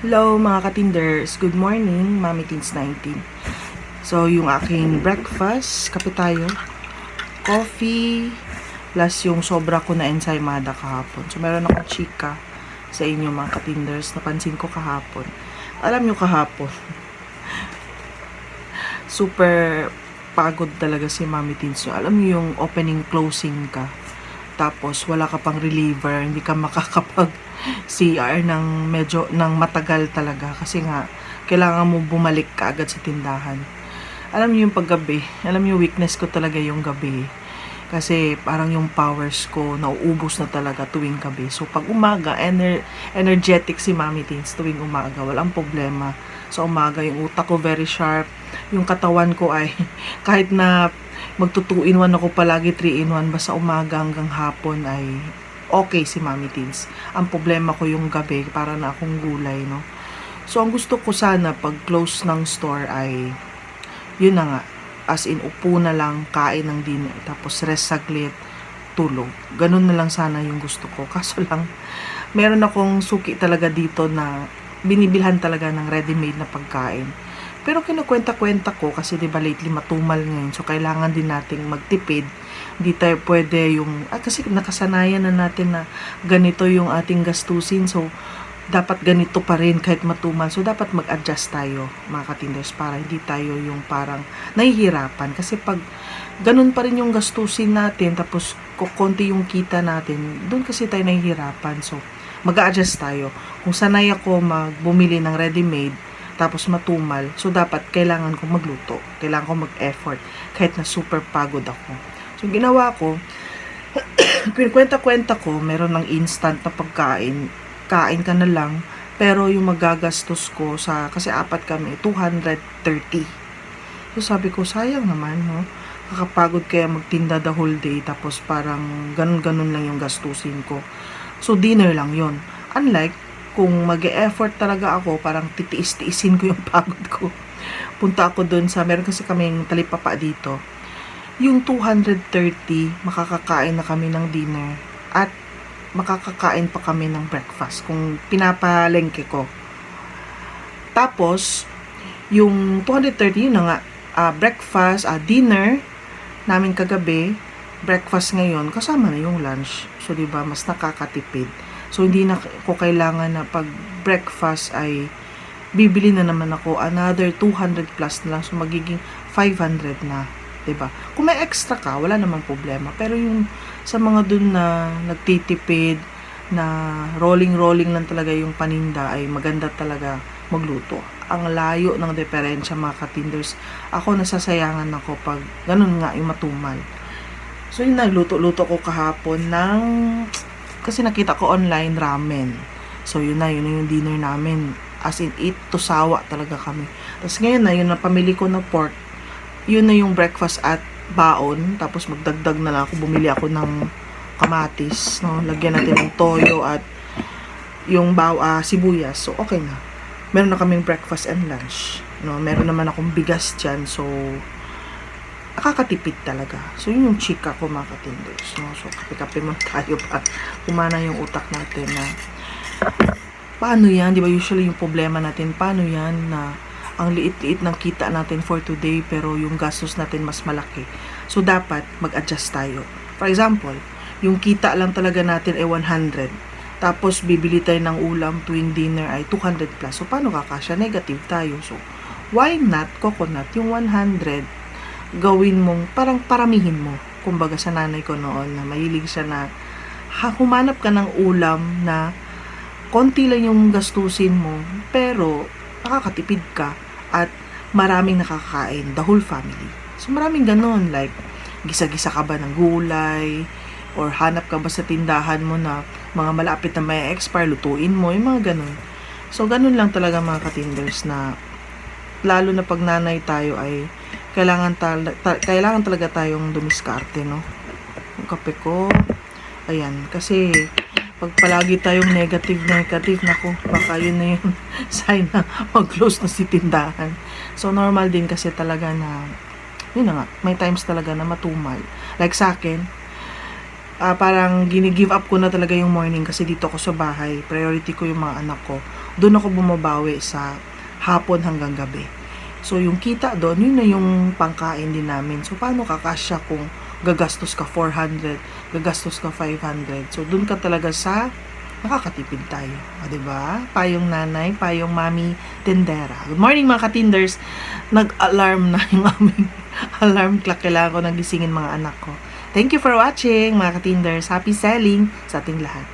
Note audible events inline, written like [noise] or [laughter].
Hello mga katinders, good morning, Mami Teens 19. So yung aking breakfast, kape tayo, coffee, plus yung sobra ko na ensaymada kahapon. So meron akong chika sa inyo mga katinders, napansin ko kahapon. Alam nyo kahapon, [laughs] super pagod talaga si Mami Teens. Alam nyo yung opening closing ka, tapos wala ka pang reliever, hindi ka makakapag [laughs] CR ng medyo ng matagal talaga kasi nga kailangan mo bumalik ka agad sa tindahan. Alam niyo yung paggabi, alam niyo weakness ko talaga yung gabi. Kasi parang yung powers ko nauubos na talaga tuwing gabi. So pag umaga, ener- energetic si Mami Teens tuwing umaga, walang problema. Sa umaga, yung utak ko very sharp. Yung katawan ko ay [laughs] kahit na magto 2 in 1 ako palagi 3 in 1 basta umaga hanggang hapon ay okay si Mami Teens. Ang problema ko yung gabi, para na akong gulay, no? So, ang gusto ko sana pag close ng store ay, yun na nga, as in, upo na lang, kain ng dinner, tapos rest saglit, tulog. Ganun na lang sana yung gusto ko. [laughs] Kaso lang, meron akong suki talaga dito na binibilhan talaga ng ready-made na pagkain. Pero kinukwenta-kwenta ko kasi 'di ba lately matumal ngayon. So kailangan din nating magtipid. Hindi tayo pwede yung ah, kasi nakasanayan na natin na ganito yung ating gastusin. So dapat ganito pa rin kahit matumal. So dapat mag-adjust tayo mga katinders para hindi tayo yung parang nahihirapan kasi pag ganun pa rin yung gastusin natin tapos kukonti yung kita natin, doon kasi tayo nahihirapan. So mag-adjust tayo. Kung sanay ako magbumili ng ready-made, tapos matumal. So, dapat kailangan ko magluto. Kailangan ko mag-effort. Kahit na super pagod ako. So, ginawa ko, [clears throat] kwenta-kwenta ko, meron ng instant na pagkain. Kain ka na lang. Pero yung magagastos ko sa, kasi apat kami, 230. So, sabi ko, sayang naman, no? Kakapagod kaya magtinda the whole day. Tapos parang ganun-ganun lang yung gastusin ko. So, dinner lang yon Unlike, kung mag effort talaga ako, parang titiis-tiisin ko yung [laughs] pagod ko. Punta ako dun sa, meron kasi kaming talipapa dito. Yung 230, makakakain na kami ng dinner. At makakakain pa kami ng breakfast kung pinapalengke ko. Tapos, yung 230, yun na nga, ah, breakfast, ah, dinner, namin kagabi, breakfast ngayon, kasama na yung lunch. So, di ba mas nakakatipid. So, hindi na ko kailangan na pag breakfast ay bibili na naman ako another 200 plus na lang. So, magiging 500 na. ba Kung may extra ka, wala namang problema. Pero yung sa mga dun na nagtitipid, na rolling-rolling lang talaga yung paninda, ay maganda talaga magluto. Ang layo ng diferensya mga katinders. Ako nasasayangan ako pag ganun nga yung matumal. So, yung nagluto-luto ko kahapon ng kasi nakita ko online ramen. So, yun na, yun na yung dinner namin. As in, eat to sawa talaga kami. Tapos ngayon na, yun na pamili ko na pork. Yun na yung breakfast at baon. Tapos magdagdag na lang ako. Bumili ako ng kamatis. No? Lagyan natin ng toyo at yung baw, ah, sibuyas. So, okay na. Meron na kaming breakfast and lunch. No? Meron naman akong bigas dyan. So, nakakatipid talaga. So, yun yung chika ko mga katinders. No? So, kape-kape mo tayo [laughs] pa. Kumana yung utak natin na paano yan? Di ba usually yung problema natin, paano yan na ang liit-liit ng kita natin for today pero yung gastos natin mas malaki. So, dapat mag-adjust tayo. For example, yung kita lang talaga natin ay 100. Tapos, bibili tayo ng ulam tuwing dinner ay 200 plus. So, paano kakasya? Negative tayo. So, why not coconut yung 100 gawin mong parang paramihin mo. Kumbaga sa nanay ko noon na mahilig siya na ha, humanap ka ng ulam na konti lang yung gastusin mo pero nakakatipid ka at maraming nakakain, the whole family. So maraming ganun like gisa-gisa ka ba ng gulay or hanap ka ba sa tindahan mo na mga malapit na may expire, lutuin mo, yung mga ganun. So ganun lang talaga mga katinders na lalo na pag nanay tayo ay kailangan, tal- ta- kailangan talaga tayong dumiskarte, no? Yung kape ko, ayan, kasi pag palagi tayong negative, negative, nako, baka yun na yung [laughs] sign na mag-close na si tindahan. So, normal din kasi talaga na, yun na nga, may times talaga na matumal. Like sa akin, ah, parang gini-give up ko na talaga yung morning kasi dito ako sa bahay. Priority ko yung mga anak ko. Doon ako bumabawi sa hapon hanggang gabi. So, yung kita doon, yun na yung pangkain din namin. So, paano kakasya kung gagastos ka 400, gagastos ka 500? So, doon ka talaga sa makakatipid tayo. O, diba? Payong nanay, payong mami, tendera. Good morning mga katinders. Nag-alarm na yung aming [laughs] alarm clock. Kailangan ko nagisingin mga anak ko. Thank you for watching mga katinders. Happy selling sa ating lahat.